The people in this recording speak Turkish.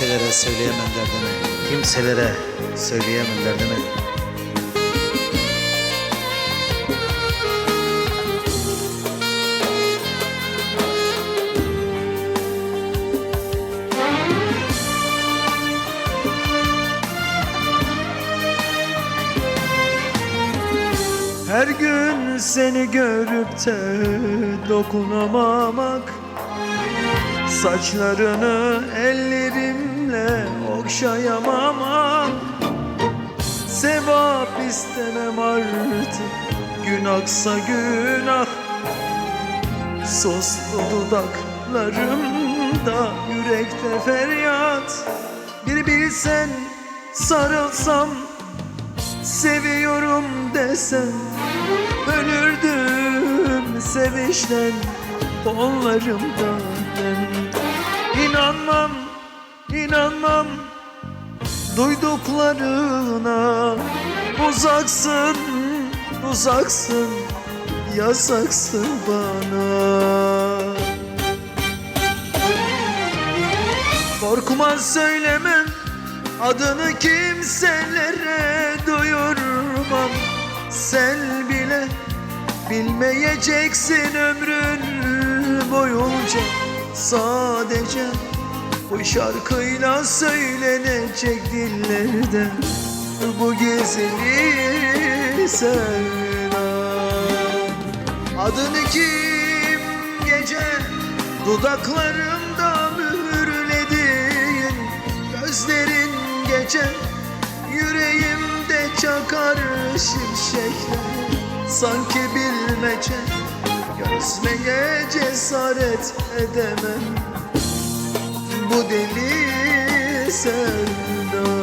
kimselere söyleyemem derdimi. Kimselere söyleyemem derdimi. Her gün seni görüp de dokunamamak Saçlarını ellerimle okşayamamak Sevap istemem artık Gün aksa günah Soslu dudaklarımda yürekte feryat. Bir bilsen sarılsam Seviyorum desem Ölürdüm sevinçten Kollarımda ben İnanmam, inanmam Duyduklarına. Uzaksın, uzaksın Yasaksın bana. Korkma söylemem Adını kimselere duyurmam. Sen bile bilmeyeceksin ömrün boyunca Sadece bu şarkıyla söylenecek dillerde Bu gizli sevda Adını kim gece dudaklarımda mühürledin Gözlerin gece yüreğimde çakar şimşekler Sanki bilmece gözmeye cesaret edemem. Bu deli sevda